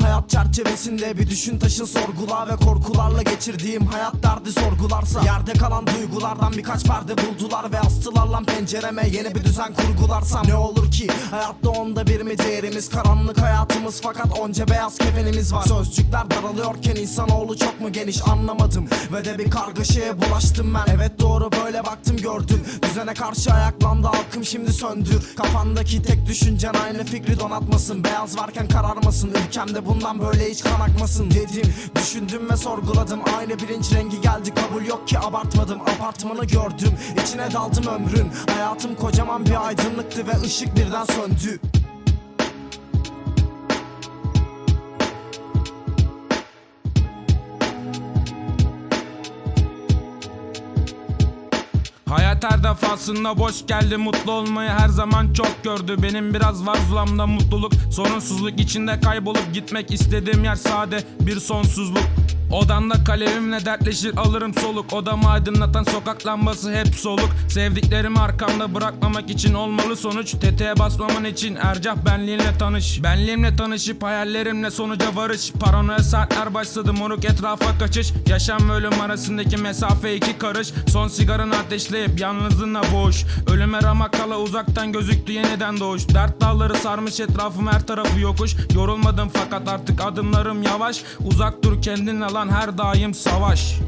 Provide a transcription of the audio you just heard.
hayat çerçevesinde Bir düşün taşın sorgula ve korkularla geçirdiğim hayat derdi sorgularsa. Yerde kalan duygulardan birkaç perde buldular Ve astılar lan pencereme yeni bir düzen kurgularsam. Ne olur ki hayatta onda bir mi değerimiz? Karanlık hayatımız fakat onca beyaz kefenimiz var. Sözcükler daralıyorken insanoğlu çok mu geniş anlamadım. Ve de bir kargaşaya bulaştım ben. Evet doğru böyle baktım gördüm. Düzene karşı ayaklandı halkım şimdi söndür. Kafandaki tek düşüncen aynı fikri donatmasın. Beyaz varken kararmasın ülkemde bundan böyle hiç kan akmasın Dedim. Düşündüm ve sorguladım. Aynı bilinç rengi geldi. Kabul yok ki abartmadım. Apartmanı gördüm. İçine daldım ömrün. Hayatım kocaman bir aydınlıktı ve ışık birden söndü Hayat her defasında boş geldi. Mutlu olmayı her zaman çok gördü. Benim biraz var zulamda mutluluk. Sorunsuzluk içinde kaybolup gitmek istediğim yer sade bir sonsuzluk Odamda kalemimle dertleşir alırım soluk. Odamı aydınlatan sokak lambası hep soluk. Sevdiklerimi arkamda bırakmamak için olmalı sonuç. Tetiğe basmaman için Ercah benliğinle tanış. Benliğimle tanışıp hayallerimle sonuca varış. Paranoya saatler başladı moruk etrafa kaçış. Yaşam ve ölüm arasındaki mesafe iki karış. Son sigaranı ateşleyip yalnızlığına boğuş. Ölüme ramak kala uzaktan gözüktü yeniden doğuş. Dert dağları sarmış etrafım her tarafı yokuş. Yorulmadım fakat artık adımlarım yavaş. Uzak dur kendinle lan her daim savaş